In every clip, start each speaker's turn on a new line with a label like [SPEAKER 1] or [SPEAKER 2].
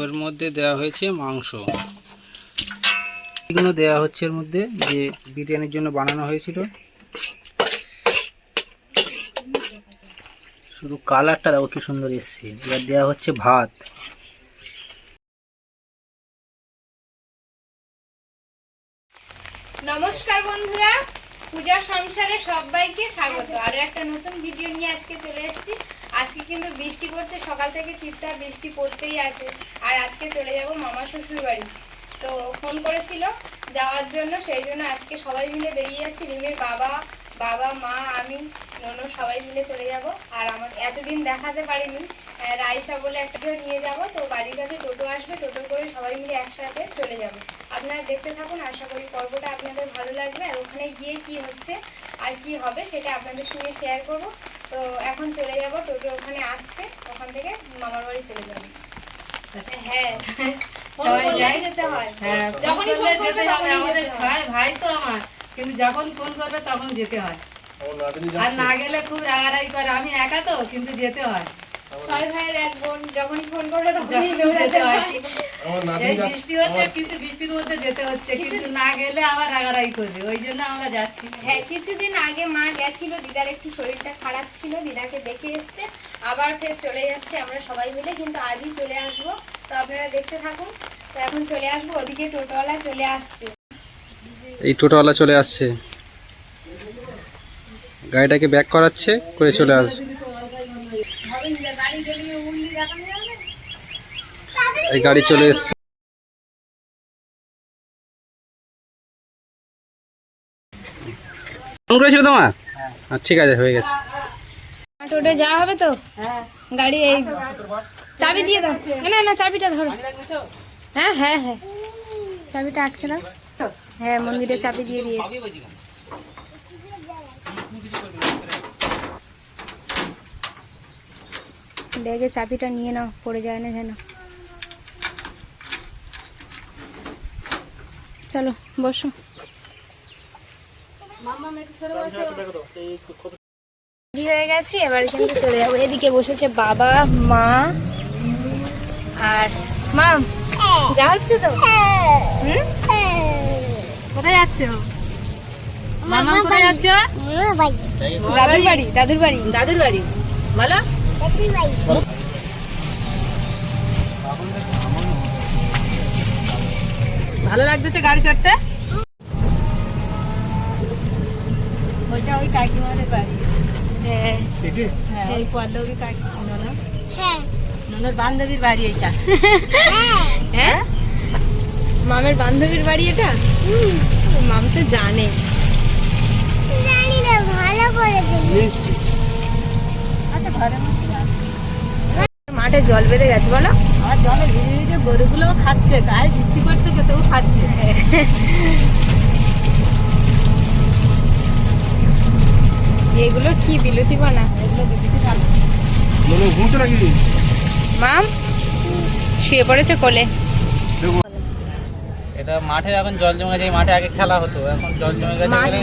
[SPEAKER 1] ওর মধ্যে দেওয়া হয়েছে মাংস। এগুলো দেওয়া হচ্ছে এর মধ্যে যে বিরিয়ানির জন্য বানানো হয়েছিল। শুধু কালারটা দেখো কি সুন্দর এসছে। এবার দেওয়া হচ্ছে ভাত।
[SPEAKER 2] নমস্কার বন্ধুরা পূজা সংসারে সবাইকে স্বাগত। আরও একটা নতুন ভিডিও নিয়ে আজকে চলে এসেছি। আজকে কিন্তু বৃষ্টি পড়ছে, সকাল থেকে টিপটা বৃষ্টি পড়তেই আছে। আর আজকে চলে যাব মামা শ্বশুর বাড়ি। তো ফোন করেছিল যাওয়ার জন্য, সেই জন্য আজকে সবাই মিলে বেরিয়ে যাচ্ছি, রিমের বাবা বাবা, মা, আমি, ননদ সবাই মিলে চলে যাব। আর আমার এতদিন দেখাতে পারিনি রাইসা বলে একটা নিয়ে যাব। তো বাড়ির কাছে টোটো আসবে, টোটো করে সবাই মিলে একসাথে চলে যাব। আপনারা দেখতে থাকুন আশা করি পর্বটা আপনাদের ভালো লাগবে আর ওখানে গিয়ে কি হচ্ছে আর কি হবে সেটা আপনাদের সঙ্গে শেয়ার করব। তো এখন চলে যাব টোটো ওখানে আসছে ওখান থেকে মামার বাড়ি চলে যাব। হ্যাঁ।
[SPEAKER 3] সবাই
[SPEAKER 2] যেতে হয়।
[SPEAKER 3] হ্যাঁ
[SPEAKER 2] যখনই
[SPEAKER 3] করলে
[SPEAKER 2] ফোন করবে
[SPEAKER 3] যেতে হবে। আমাদের
[SPEAKER 2] যেতে
[SPEAKER 3] ছয় ভাই তো আমার কিন্তু যখন ফোন করবে তখন যেতে হয়। আর না গেলে খুব রাগারাগি করে। আমি একা তো কিন্তু যেতে হয়।
[SPEAKER 2] ছয় ভাইয়ের এক বোন যখনই ফোন করবে তখনই
[SPEAKER 3] যেতে হয়। বৃষ্টি হচ্ছে কিন্তু বৃষ্টির মধ্যে যেতে হচ্ছে কিন্তু না গেলে আবার রাগারাগি করবে ওই জন্য আমরা যাচ্ছি।
[SPEAKER 2] হ্যাঁ কিছুদিন আগে মা গেছিল দিদার একটু শরীরটা খারাপ ছিল দিদাকে দেখে এসছে আবার ফের চলে যাচ্ছে আমরা সবাই মিলে কিন্তু আজই চলে আসব। তো আপনারা দেখতে থাকুন তো এখন চলে আসব ওদিকে টোটোওয়ালা চলে আসছে।
[SPEAKER 1] এই টোটোওয়ালা চলে আসছে। গাড়িটাকে ব্যাক করাচ্ছে করে চলে আসবে। এই গাড়ি চলে এসছে। ফোন করেছিল তোমার আচ্ছা, ঠিক আছে হয়ে গেছে।
[SPEAKER 2] টোটো যাওয়া হবে তো?
[SPEAKER 3] হ্যাঁ।
[SPEAKER 2] গাড়ি এই চাবি দিয়ে দাও। না না চাবিটা ধরো। হ্যাঁ হ্যাঁ হ্যাঁ। চাবিটা আটকে দাও। হ্যাঁ মন্দিরে চাবি দিয়ে দিয়েছি। ব্যাগে চাবিটা নিয়ে নাও পড়ে যায় না যেন। চলো বসো। হয়ে গেছি এবার কিন্তু চলে যাব। এদিকে বসেছে বাবা মা আর মা যা হচ্ছে তো?
[SPEAKER 3] কোথায় যাচ্ছ? মামা কোথায় যাচ্ছ?
[SPEAKER 2] দাদুর বাড়ি দাদুর বাড়ি।
[SPEAKER 3] দাদুর বাড়ি। বলো। ভালো লাগতেছে গাড়ি চড়তে? ওইটা ওই কাকিমাদের বাড়ি।
[SPEAKER 2] হ্যাঁ
[SPEAKER 3] হ্যাঁ। ওই পল্লবী কাকি ননদ? ননদ বান্ধবীর বাড়ি এইটা
[SPEAKER 2] হ্যাঁ। মামের বান্ধবীর বাড়ি এটা? মাম তো জানে।
[SPEAKER 3] আচ্ছা ঘরের মধ্যে যাও।
[SPEAKER 2] জল বেঁধে গেছে বলো?
[SPEAKER 3] আর জলে ভিজে ভিজে গরুগুলোও খাচ্ছে গায়ে বৃষ্টি পড়ছে তবু খাচ্ছে।
[SPEAKER 2] এগুলো কি বিলতি বানা? মাম শুয়ে পড়েছে কোলে?
[SPEAKER 1] এটা মাঠে এখন জল জমে যায় মাঠে আগে খেলা হতো এখন জল জমে গেছে
[SPEAKER 2] মাঠ-
[SPEAKER 1] বলে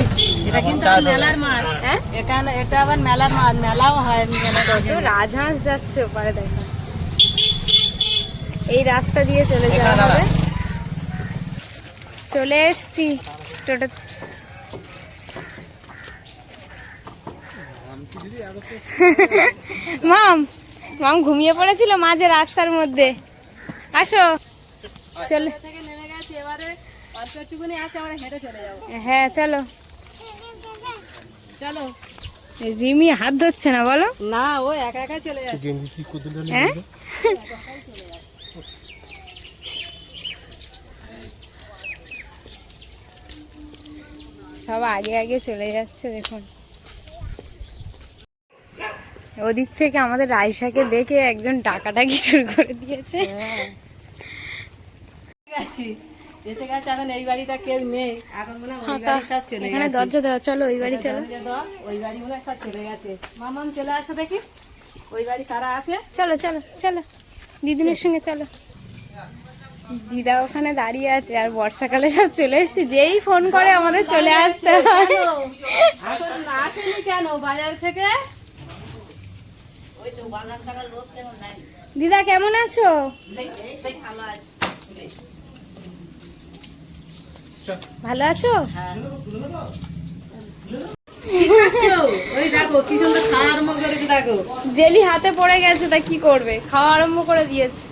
[SPEAKER 3] এটা কিন্তু। মেলার মাঠ।
[SPEAKER 2] হ্যাঁ?
[SPEAKER 3] এখানে এটা আবার মেলার মাঠ মেলাও হয়
[SPEAKER 2] রাজহাঁস যাচ্ছে ওপারে দেখো। এই রাস্তা দিয়ে চলে যাওয়া হবে চলে এসছি। টোটো মাম মাম ঘুমিয়ে পড়েছিল মাঝে রাস্তার মধ্যে। আসো। চলে।
[SPEAKER 3] থেকে নেমে গেছে এবারে অল্প একটুকুনি আছে আমরা হেঁটে চলে। যাব
[SPEAKER 2] হ্যাঁ চলো।
[SPEAKER 3] চলো
[SPEAKER 2] রিমি হাত ধরছে না বলো।
[SPEAKER 3] না ও একা একা চলে যাচ্ছে।
[SPEAKER 2] হ্যাঁ? সব আগে আগে চলে যাচ্ছে দেখুন। ওদিক থেকে আমাদের রাইসাকে দেখে একজন ডাকাডাকি শুরু করে দিয়েছে।
[SPEAKER 3] এখন হয় বাড়ি
[SPEAKER 2] এখানে দরজা দেওয়া চলো ওই বাড়ি চলো।
[SPEAKER 3] ওই সব চলে গেছে। মামাম চলে আসে দেখি। ওই বাড়ি কারা আছে?
[SPEAKER 2] চলো চলো চলো। দিদিনের সঙ্গে চলো। দিদা ওখানে দাঁড়িয়ে আছে আর বর্ষাকালে সব চলে এসেছে। যেই ফোন করে আমাদের চলে আসতে
[SPEAKER 3] এখন আসেনি কেন? বাজার থেকে?
[SPEAKER 2] দিদা কেমন আছো? ভালো আছো? জেলি হাতে পড়ে গেছে তা কি করবে? খাওয়া আরম্ভ করে দিয়েছে।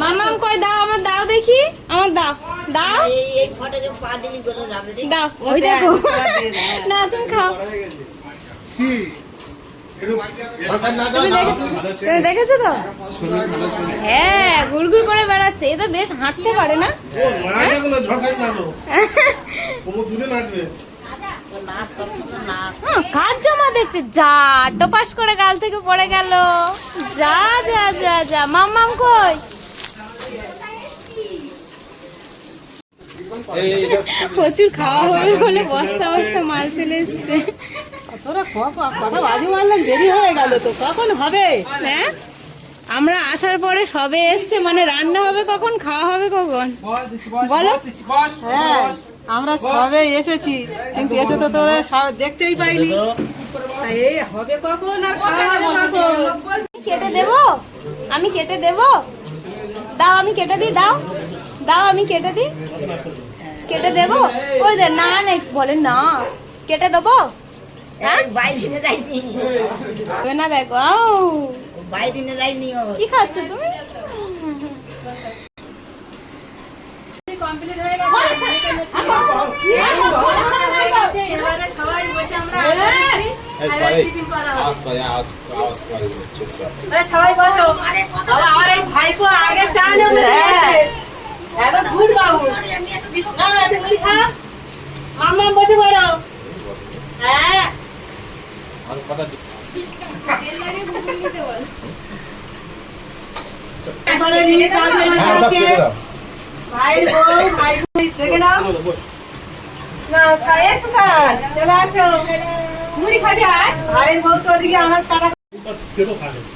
[SPEAKER 2] মামাম কই দাও আমার দাও দেখি। আমার দাও। দাও?
[SPEAKER 4] এই ফটো যে পা দিলি করে যাবে দেখ।
[SPEAKER 2] দাও ওই দেখো। না তুমি খাও। তুমি দেখেছ? তো? হ্যাঁ করে বেড়াচ্ছে। এ তো বেশ হাঁটতে পারে না। হ্যাঁ, কাজ জমা দেখছে? যা টপাস করে গাল থেকে পড়ে গেল। যা যা যা যা। মাম্মাম কই? প্রচুর খাওয়া হবে বলে বস্তা বস্তা মাল চলে এসছে।
[SPEAKER 3] হয়ে গেল তো কখন হবে?
[SPEAKER 2] হ্যাঁ? আমরা আসার পরে সবে এসছে মানে রান্না হবে কখন খাওয়া হবে কখন? বলো।
[SPEAKER 3] হ্যাঁ আমরা সবে এসেছি কিন্তু এসে তো তোরা সব দেখতেই পাইনি। হবে কখন আর খাওয়া হবে কখন?
[SPEAKER 2] কেটে দেব? আমি কেটে দেব? দাও আমি কেটে দিই দাও। দাও আমি কেটে দিই। কেটে দেব? ওই দে না না বলে না। কেটে দেবো? হ্যাঁ?
[SPEAKER 4] বাইরে যাইনি।
[SPEAKER 2] না দেখো
[SPEAKER 4] ও বাইরে যাইনি ও।
[SPEAKER 2] কি খাচ্ছ তুমি?
[SPEAKER 3] কমপ্লিট হয়ে গেছে। এবারে সবাই বসে আমরা এই সবাই বসো। আমার ভাইকো আগে চা। এত গুড বাবু। না একটু মুড়ি খা মাম্মা বসে পড়ো। হ্যাঁ। এবারে নিয়ে চা দিয়ে বসে আছে। ভাইয়ের বউ ভাই দেখে নাও। না খাইয়ে সুখান চলে আসো। মুড়ি খাবি আয় ভাইয়ের বউ তো ওদিকে আনাজ কাটা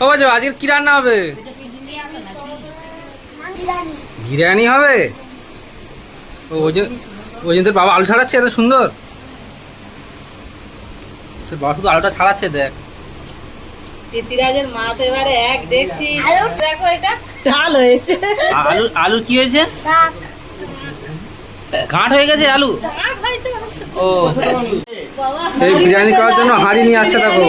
[SPEAKER 1] ও বাজো আজকে কি রান্না হবে? বিরিয়ানি। হবে? ও ওই যে ওই জন্য তোর বাবা আলু ছাড়াচ্ছে এত সুন্দর? তোর বাবা শুধু আলুটা ছাড়াচ্ছে দেখ।
[SPEAKER 3] পৃথিরাজের মাছ এবারে এক দেখছি।
[SPEAKER 2] দেখো এটা।
[SPEAKER 3] ডাল হয়েছে।
[SPEAKER 1] আলু আলু কি হয়েছে? হয়ে গেছে আলু। ও। এই বিরিয়ানি করার জন্য হাঁড়ি নিয়ে আসছে দেখো।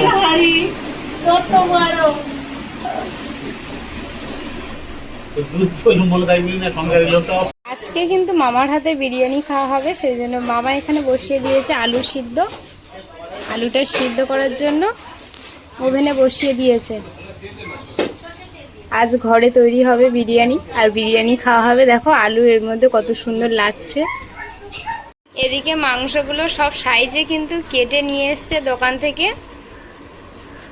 [SPEAKER 2] আজকে কিন্তু মামার হাতে বিরিয়ানি খাওয়া হবে, সেই জন্য মামা এখানে বসিয়ে দিয়েছে আলু সিদ্ধ। আলুটা সিদ্ধ করার জন্য ওভেনে বসিয়ে দিয়েছে। আজ ঘরে তৈরি হবে বিরিয়ানি, আর বিরিয়ানি খাওয়া হবে। দেখো আলু এর মধ্যে কত সুন্দর লাগছে। এদিকে মাংসগুলো সব সাইজে কিন্তু কেটে নিয়ে এসছে দোকান থেকে।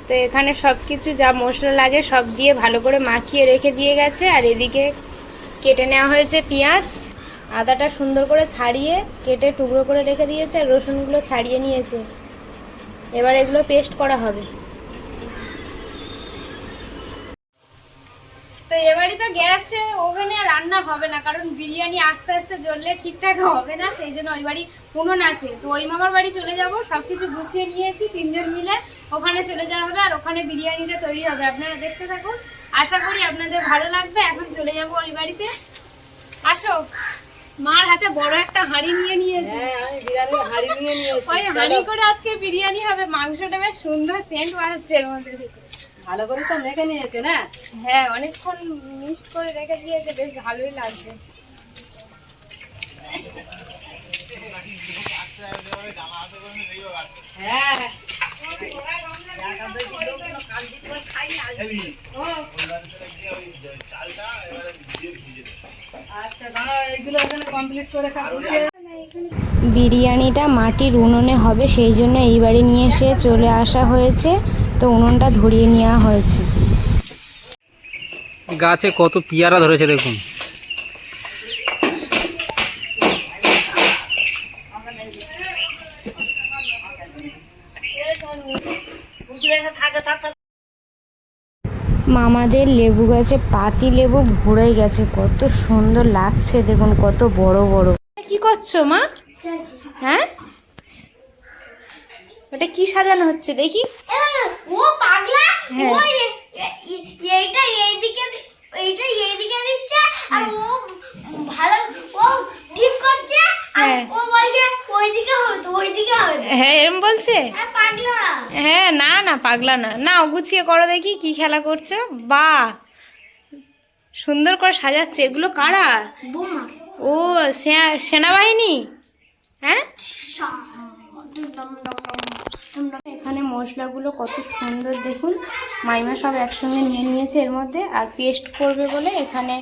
[SPEAKER 2] তো এখানে সব কিছু যা মশলা লাগে সব দিয়ে ভালো করে মাখিয়ে রেখে দিয়ে গেছে, আর এদিকে কেটে নেওয়া হয়েছে পেঁয়াজ। আদাটা সুন্দর করে ছাড়িয়ে কেটে টুকরো করে রেখে দিয়েছে, আর রসুনগুলো ছাড়িয়ে নিয়েছে। এবার এগুলো পেস্ট করা হবে। তো এবারই তো গ্যাসে ওভেনে রান্না হবে না কারণ বিরিয়ানি আস্তে আস্তে জ্বললে ঠিকঠাক হবে না সেই জন্য ওই বাড়ি উনুন আছে তো ওই মামার বাড়ি চলে যাব সব কিছু গুছিয়ে নিয়েছি তিনজন মিলে ওখানে চলে যাওয়া হবে আর ওখানে বিরিয়ানিটা তৈরি হবে। আপনারা দেখতে থাকুন আশা করি আপনাদের ভালো লাগবে এখন চলে যাব ওই বাড়িতে। আসো মার হাতে বড় একটা হাঁড়ি নিয়ে নিয়েছি।
[SPEAKER 3] হ্যাঁ আমি বিরিয়ানি হাড়ি নিয়ে নিয়েছি
[SPEAKER 2] ওই হাঁড়ি করে আজকে বিরিয়ানি হবে মাংসটা বেশ সুন্দর সেন্ট বাড়াচ্ছে এর মধ্যে।
[SPEAKER 3] ভালো করে তো মেখে নিয়েছে না?
[SPEAKER 2] হ্যাঁ অনেকক্ষণ মিক্সড করে রেখে দিয়েছে বেশ ভালোই লাগছে।
[SPEAKER 3] হ্যাঁ। আচ্ছা দাঁড়াও এইগুলো ওখানে কমপ্লিট করে খাব
[SPEAKER 2] বিরিয়ানিটা মাটির উনুনে হবে সেই জন্য এই বাড়ি নিয়ে এসে চলে আসা হয়েছে। তো উনুনটা ধরিয়ে নেওয়া হয়েছে।
[SPEAKER 1] গাছে কত পিয়ারা ধরেছে দেখুন।
[SPEAKER 2] মামাদের লেবু গাছে পাতি লেবু ভরে গেছে কত সুন্দর লাগছে দেখুন কত বড় বড়। কি করছ মা? হ্যাঁ? ওটা কি সাজানো হচ্ছে দেখি।
[SPEAKER 5] ও পাগলা
[SPEAKER 2] হ্যাঁ।
[SPEAKER 5] এইটা এইদিকে এইটা এইদিকে দিচ্ছে আর ও ভালো ও ঠিক করছে আর
[SPEAKER 2] হ্যাঁ।
[SPEAKER 5] ও বলছে ওইদিকে হবে তো ওইদিকে হবে
[SPEAKER 2] হ্যাঁ এরম বলছে
[SPEAKER 5] হ্যাঁ পাগলা
[SPEAKER 2] হ্যাঁ না না পাগলা না না গুছিয়ে করো দেখি কি খেলা করছ বা সুন্দর করে সাজাচ্ছে এগুলো কারা ও সেনাবাহিনী হ্যাঁ এখানে মশলাগুলো কত সুন্দর দেখুন। মাইমা সব একসঙ্গে নিয়ে নিয়েছে এর মধ্যে আর পেস্ট করবে বলে এখানে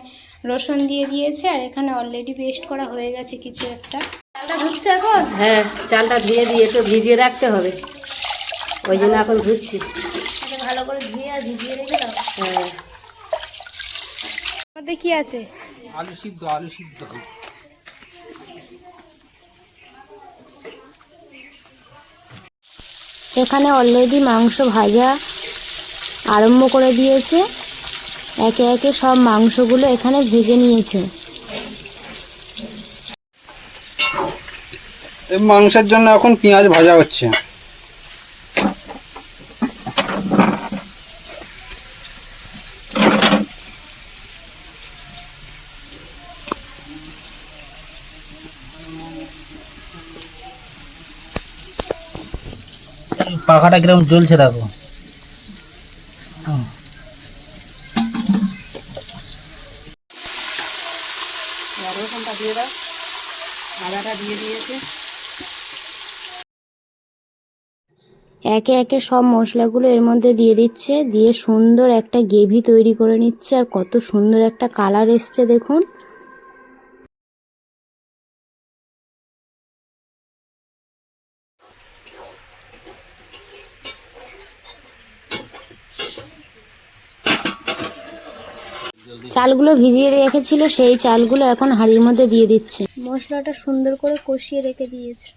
[SPEAKER 2] রসুন দিয়ে দিয়েছে আর এখানে অলরেডি পেস্ট করা হয়ে গেছে কিছু একটা। চালটা ধুচ্ছে এখন?
[SPEAKER 3] হ্যাঁ চালটা ধুয়ে দিয়ে একটু ভিজিয়ে রাখতে হবে। ওই জন্য এখন ধুচ্ছি।
[SPEAKER 2] ভালো করে ধুয়ে আর ভিজিয়ে রেখে দাও।
[SPEAKER 3] হ্যাঁ।
[SPEAKER 2] মধ্যে কি আছে?
[SPEAKER 1] আলু সিদ্ধ আলু সিদ্ধ।
[SPEAKER 2] এখানে অলরেডি মাংস ভাজা আরম্ভ করে দিয়েছে। একে একে সব মাংসগুলো এখানে ভেজে নিয়েছে।
[SPEAKER 1] মাংসের জন্য এখন পেঁয়াজ ভাজা হচ্ছে। পাখাটা কীরকম জ্বলছে দেখো।
[SPEAKER 2] একে একে সব মশলাগুলো এর মধ্যে দিয়ে দিচ্ছে, দিয়ে সুন্দর একটা গ্রেভি তৈরি করে নিচ্ছে, আর কত সুন্দর একটা কালার এসছে দেখুন। চালগুলো ভিজিয়ে রেখেছিল সেই চালগুলো এখন হাঁড়ির মধ্যে দিয়ে দিচ্ছে। মশলাটা সুন্দর করে কষিয়ে রেখে দিয়েছে।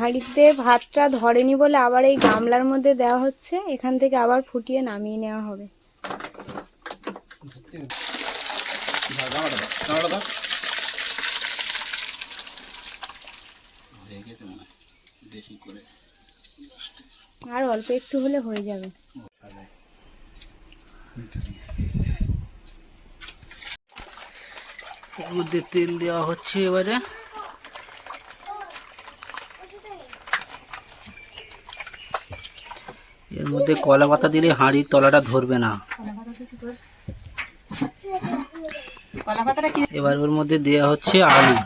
[SPEAKER 2] হাঁড়িতে ভাতটা ধরেনি বলে আবার এই গামলার মধ্যে দেওয়া হচ্ছে এখান থেকে আবার ফুটিয়ে নামিয়ে নেওয়া হবে। আর অল্প একটু হলে হয়ে যাবে।
[SPEAKER 1] এর মধ্যে তেল দেওয়া হচ্ছে এবারে। এর মধ্যে কলা পাতা দিলে হাঁড়ির তলাটা ধরবে না। এবার ওর মধ্যে দেওয়া হচ্ছে আলু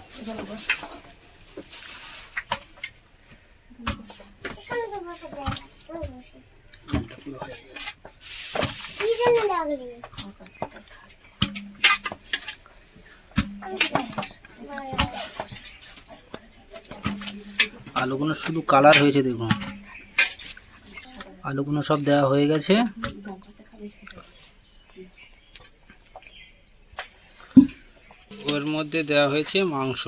[SPEAKER 1] আলুগুলো শুধু কালার হয়েছে, দেখুন। আলুগুলো সব দেওয়া হয়ে গেছে। ওর মধ্যে দেওয়া হয়েছে মাংস।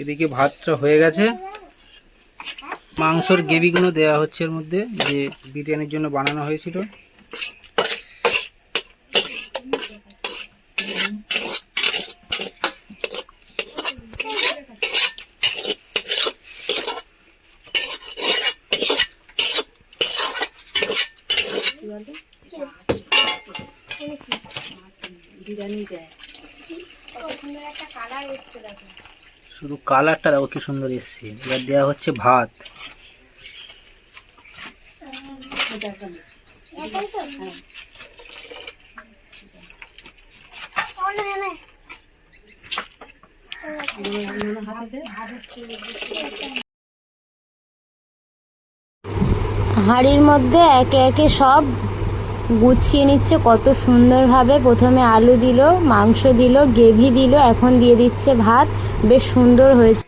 [SPEAKER 1] এদিকে ভাতটা হয়ে গেছে। মাংসর গ্রেভিগুলো দেওয়া হচ্ছে এর মধ্যে, যে বিরিয়ানির জন্য বানানো হয়েছিল। শুধু কালারটা দেখো কি সুন্দর এসছে। এবার দেওয়া হচ্ছে ভাত।
[SPEAKER 2] হাঁড়ির মধ্যে একে একে সব গুছিয়ে নিচ্ছে, কত সুন্দরভাবে। প্রথমে আলু দিল, মাংস দিল, গ্রেভি দিল, এখন দিয়ে দিচ্ছে ভাত। বেশ সুন্দর হয়েছে।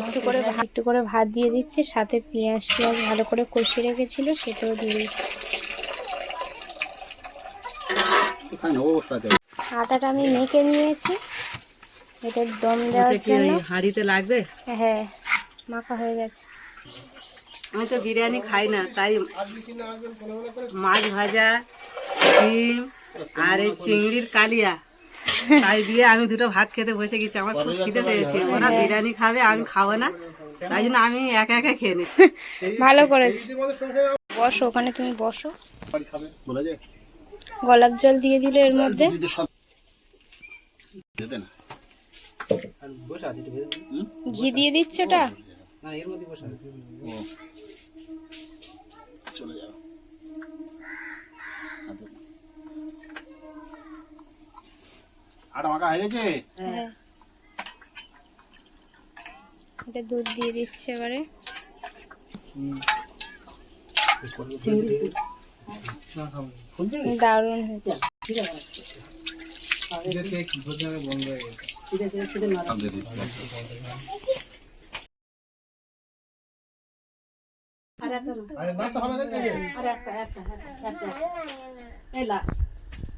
[SPEAKER 2] একটু করে একটু করে ভাত দিয়ে দিচ্ছি সাথে পেঁয়াজ টিয়াজ ভালো করে কষিয়ে রেখেছিল সেটাও দিয়ে দিচ্ছি। আটাটা আমি মেখে নিয়েছি এটা দম দেওয়ার জন্য।
[SPEAKER 3] হাঁড়িতে লাগবে?
[SPEAKER 2] হ্যাঁ মাখা হয়ে গেছে।
[SPEAKER 3] আমি তো বিরিয়ানি খাই না তাই মাছ ভাজা ডিম আর এই চিংড়ির কালিয়া। তাই দিয়ে আমি দুটো ভাত খেতে বসে গেছি। আমার খুব খিদে পেয়েছে। ওরা বিরিয়ানি খাবে আমি খাব না। তাই জন্য আমি একা একা খেয়ে নিচ্ছি।
[SPEAKER 2] ভালো করেছি। বসো ওখানে তুমি বসো। গোলাপ জল দিয়ে দিলে এর মধ্যে। ঘি দিয়ে দিচ্ছ ওটা?
[SPEAKER 1] না এর মধ্যে বসে আছে
[SPEAKER 2] হ্যাঁ। এটা দুধ দিয়ে দিচ্ছে এবারে। দারুণ হয়েছে।
[SPEAKER 1] বন্ধ হয়ে গেছে
[SPEAKER 3] আর একটা একটা একটা। এই লাস্ট।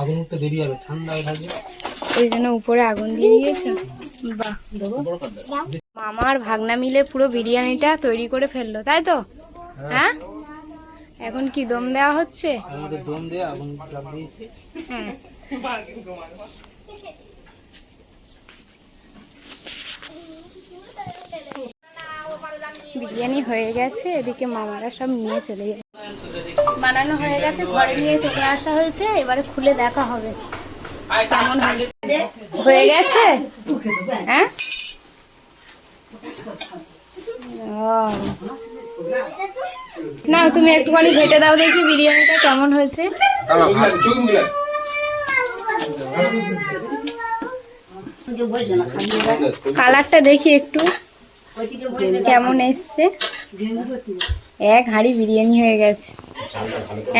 [SPEAKER 1] আগুন তো দেরি হবে ঠান্ডা হয়ে থাকবে।
[SPEAKER 2] ওই জন্য উপরে আগুন দিয়ে দিয়েছ। বাহ মামার ভাগনা মিলে পুরো বিরিয়ানিটা তৈরি করে ফেলল তাই তো? হ্যাঁ। এখন কি দম দেওয়া হচ্ছে?
[SPEAKER 1] আমাদের দম দেওয়া আগুন দিয়েছি।
[SPEAKER 2] হ্যাঁ বিরিয়ানি হয়ে গেছে, এদিকে মামারা সব নিয়ে চলে যাবে বানানো হয়ে গেছে, ঘরে নিয়ে চলে আসা হয়েছে, এবারে খুলে দেখা হবে। কেমন হয়েছে? হয়ে গেছে? হ্যাঁ। না তুমি একটুখানি ঘেটে দাও দেখি বিরিয়ানিটা কেমন হয়েছে। কালারটা দেখি একটু। কেমন এসছে? এক হাঁড়ি বিরিয়ানি হয়ে গেছে।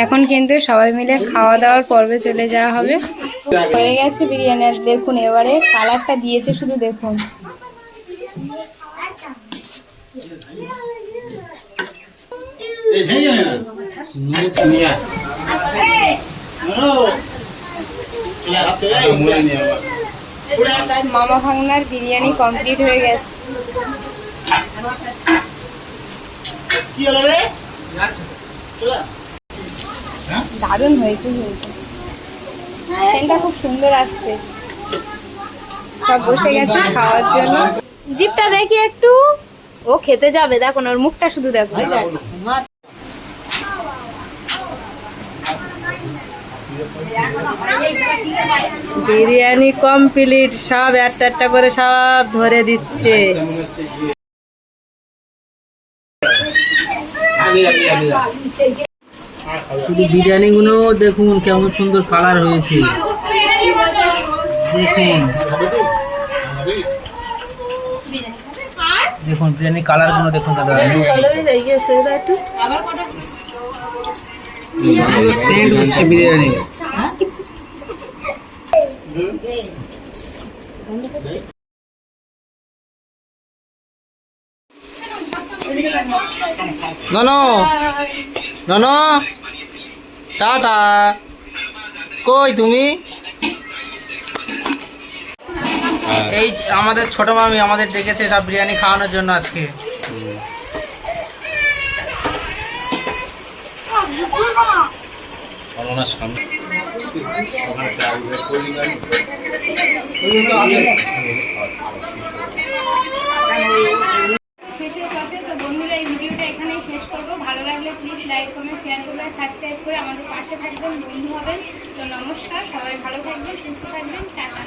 [SPEAKER 2] এখন কিন্তু সবাই মিলে খাওয়া দাওয়ার পর্বে চলে যাওয়া হবে। হয়ে গেছে বিরিয়ানি। আর দেখুন এবারে কালারটা দিয়েছে শুধু দেখুন। মামা ভাঙনার বিরিয়ানি কমপ্লিট হয়ে গেছে। দারুণ হয়েছে সেন্টটা খুব সুন্দর আসছে। সব বসে গেছে খাওয়ার জন্য। জিপটা দেখি একটু। ও খেতে যাবে দেখো ওর মুখটা শুধু দেখো।
[SPEAKER 3] বিরিয়ানি কমপ্লিট সব একটা একটা করে সব ধরে দিচ্ছে।
[SPEAKER 1] শুধু বিরিয়ানি গুলো দেখুন কেমন সুন্দর কালার হয়েছে। দেখুন। দেখুন, বিরিয়ানি কালারগুলো দেখুন দাদা। সেন্ট বিরিয়ানি। ননো ননো, টাটা। কই তুমি? এই আমাদের ছোট মামি আমাদের ডেকেছে সব বিরিয়ানি খাওয়ানোর জন্য আজকে।
[SPEAKER 2] পথে তো বন্ধুরা, এই ভিডিওটা এখানেই শেষ করব। ভালো লাগলে প্লিজ লাইক কমেন্ট শেয়ার করবেন সাবস্ক্রাইব করে আমাদের পাশে থাকবেন, বন্ধু হবেন। তো নমস্কার, সবাই ভালো থাকবেন, সুস্থ থাকবেন, টাটা।